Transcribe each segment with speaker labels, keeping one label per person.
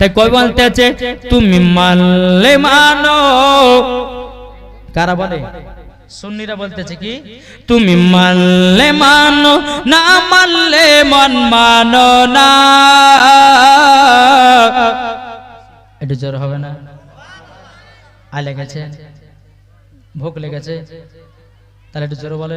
Speaker 1: তাই কই বলতে আছে, তুমি মানলে মানো। কারা বলে? সুন্নিরা বলতেছে কি? তুমি মানলে মানো, না মানলে মন মানো না। একটু জ্বর হবে না? আয় লেগেছে। ভোগ লেগেছে। তাহলে একটু জোরে বলে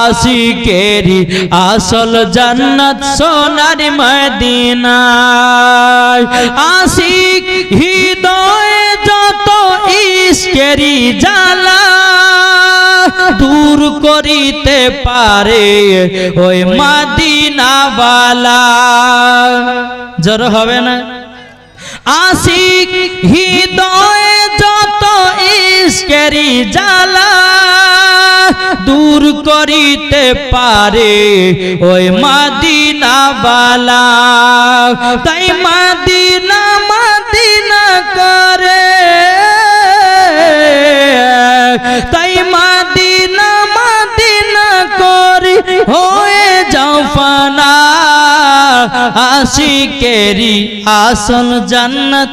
Speaker 1: আশিকেরি আসল জান্নাত সোনার মদিনা আশিক হৃদয়ে যত ইস্কেরি জ্বালা দূর করিতে পারে ওই মাদিনাওয়ালা। জোর হবে না? আশিক হৃদয়ে যত ইস্কেরি জ্বালা দূর করিতে পারে, ওই মাদিনাওয়ালা। তাই মাদিনা মাদিনা করে। তাই মাদিনা মাদিনা করে হয়ে যাও ফানা। আশিকেরি আসল জান্নাত